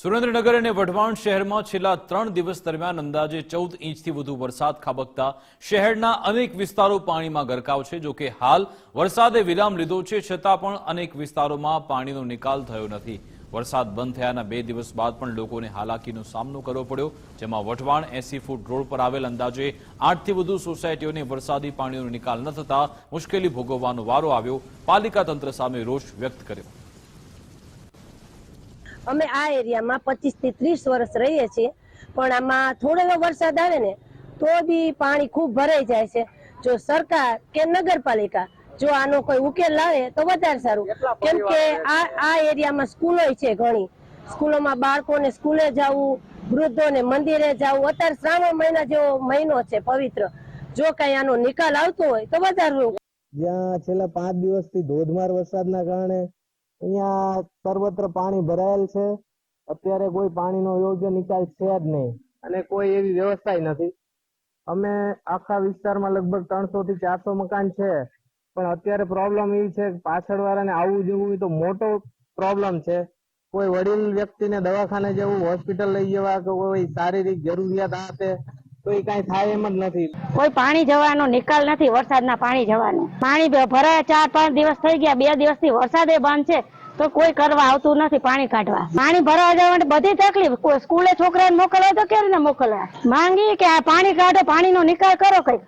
સુરેન્દ્રનગર અને વઢવાણ શહેરમાં છેલ્લા ત્રણ દિવસ દરમિયાન અંદાજે ચૌદ ઇંચથી વધુ વરસાદ ખાબકતા શહેરના અનેક વિસ્તારો પાણીમાં ગરકાવ છે. જોકે હાલ વરસાદે વિરામ લીધો છે, છતાં પણ અનેક વિસ્તારોમાં પાણીનો નિકાલ થયો નથી. વરસાદ બંધ થયાના બે દિવસ બાદ પણ લોકોને હાલાકીનો સામનો કરવો પડ્યો. જેમાં વઢવાણ એસી ફૂટ રોડ પર આવેલ અંદાજે આઠથી વધુ સોસાયટીઓને વરસાદી પાણીનો નિકાલ ન થતા મુશ્કેલી ભોગવવાનો વારો આવ્યો. પાલિકા તંત્ર સામે રોષ વ્યક્ત કર્યો. અમે આ એરિયામાં પચીસથી ત્રીસ વર્ષ રહીએ છીએ પણ આમાં થોડો એવો વરસાદ આવે ને તો બી પાણી ખૂબ ભરાઈ જાય છે. જો સરકાર કે નગરપાલિકા જો આનો કોઈ ઉકેલ લાવે તો વધારે સારું. કેમ કે આ આ એરિયામાં સ્કૂલો છે ઘણી. સ્કૂલોમાં બાળકોને સ્કૂલે જવું વૃદ્ધોને મંદિરે જવું અત્યારે શ્રાવણ મહિના જેવો મહિનો છે પવિત્ર. જો કઈ આનો નિકાલ આવતો હોય તો વધારે જ્યાં છેલ્લા પાંચ દિવસથી ધોધમાર વરસાદના કારણે અહીંયા સર્વત્ર પાણી ભરાયેલ છે. અત્યારે કોઈ પાણીનો યોગ્ય નિકાલ છે જ નહીં અને કોઈ એવી વ્યવસ્થા નથી. અમે આખા વિસ્તારમાં લગભગ ત્રણસો થી ચારસો મકાન છે. પણ અત્યારે પ્રોબ્લેમ એ છે કે પાછળવાળાને આવવું જવું તો મોટો પ્રોબ્લેમ છે. કોઈ વડીલ વ્યક્તિને દવાખાને જવું હોસ્પિટલ લઈ જવા કે કોઈ શારીરિક જરૂરિયાત આ તે એ કાંઈ થાય એમ જ નથી. કોઈ પાણી જવાનો નિકાલ નથી વરસાદના પાણી જવાનો. પાણી ભરાયા ચાર, પાંચ દિવસ થઈ ગયા, બે દિવસથી વરસાદે બંધ છે, તો કોઈ કરવા આવતું નથી પાણી કાઢવા. પાણી ભરાવા જવા માટે બધી તકલીફ. સ્કૂલે છોકરાને મોકલવા તો કેવી રીતે મોકલવા? માંગી કે આ પાણી કાઢો, પાણીનો નિકાલ કરો કઈ